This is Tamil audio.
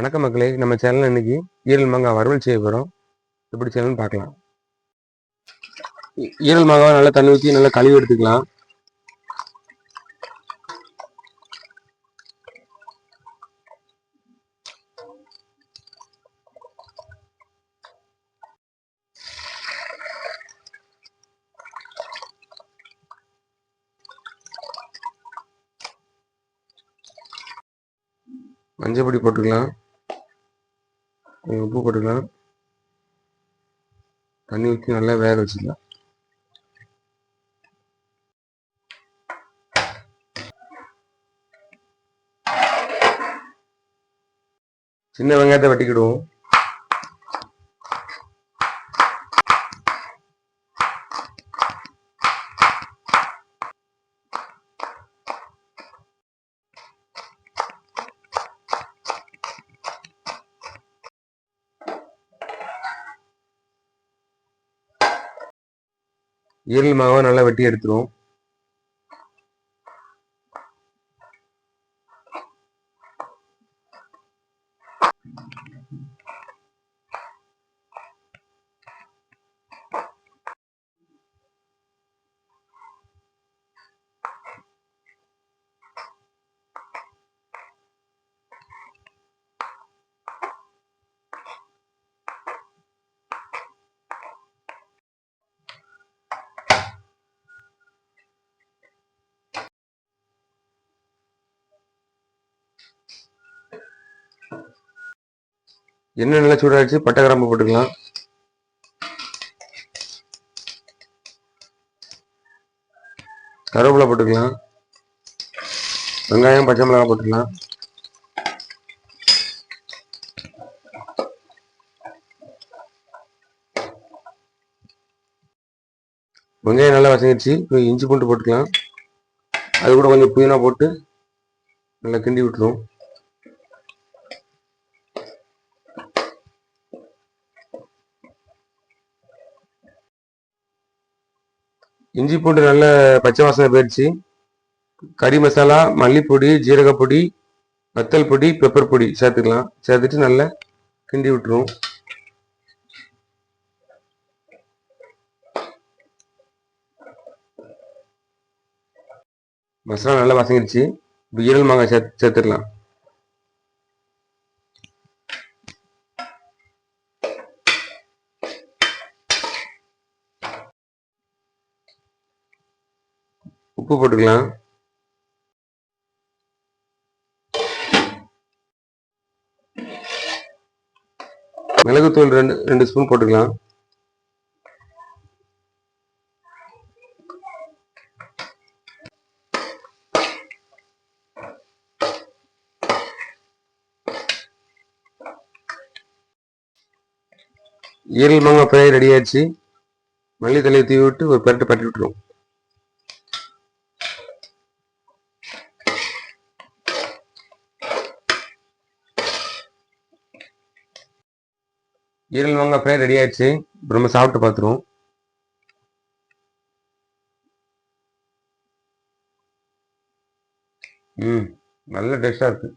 வணக்கம் மக்களே. நம்ம சேனல் இன்னைக்கு ஈரல் மாங்காய் வறுவல் செய்ய போகிறோம் எப்படி செய்யணும்னு பார்க்கலாம். ஈரல் மாங்காவை நல்லா தண்ணி ஊற்றி நல்லா கழுவி எடுத்துக்கலாம். மஞ்சள் பொடி போட்டுக்கலாம். கொஞ்சம் உப்பு போட்டுக்கலாம் தண்ணி ஊற்றி நல்லா வேக வச்சுக்கலாம். சின்ன வெங்காயத்தை வெட்டிக்கிடுவோம். ஈரல் மாவை நல்லா வெட்டி எடுத்துருவோம். எண்ணெய் நல்லா சூடாச்சு பட்டை கிராம்பு போட்டுக்கலாம். கருவேப்பிலை போட்டுக்கலாம். வெங்காயம் பச்சை மிளகாய் போட்டுக்கலாம். வெங்காயம் நல்லா வசங்கிடுச்சு இப்போ இஞ்சி பூண்டு போட்டுக்கலாம். அது கூட கொஞ்சம் புதினா போட்டு நல்லா கிண்டி விட்டுரும் இஞ்சி பூண்டு நல்ல பச்சை வாசனை போயிடுச்சு. கறி மசாலா மல்லிப்பொடி ஜீரகப்பொடி வத்தல் பொடி பெப்பர் பொடி சேர்த்துக்கலாம். சேர்த்துட்டு நல்லா கிண்டி விட்டுருவோம். மசாலா நல்லா வசங்கிடுச்சு இப்போ ஈரல் மாங்காய் சேர்த்து சேர்த்துடலாம். உப்பு போட்டுக்கலாம். மிளகுத்தூள் ரெண்டு ரெண்டு ஸ்பூன் போட்டுக்கலாம். ஈரல் மாங்காய் ஃப்ரை ரெடி ஆயிடுச்சு மல்லி தலையை தூவி விட்டு ஒரு பரட்டு பரட்டி விட்டுருவோம். ஈரல் மாங்காய் ஃப்ரை ரெடி ஆயிடுச்சு. இப்போ நம்ம சாப்பிட்டு பார்த்துருவோம். ம் நல்ல டேஸ்டாக இருக்கு.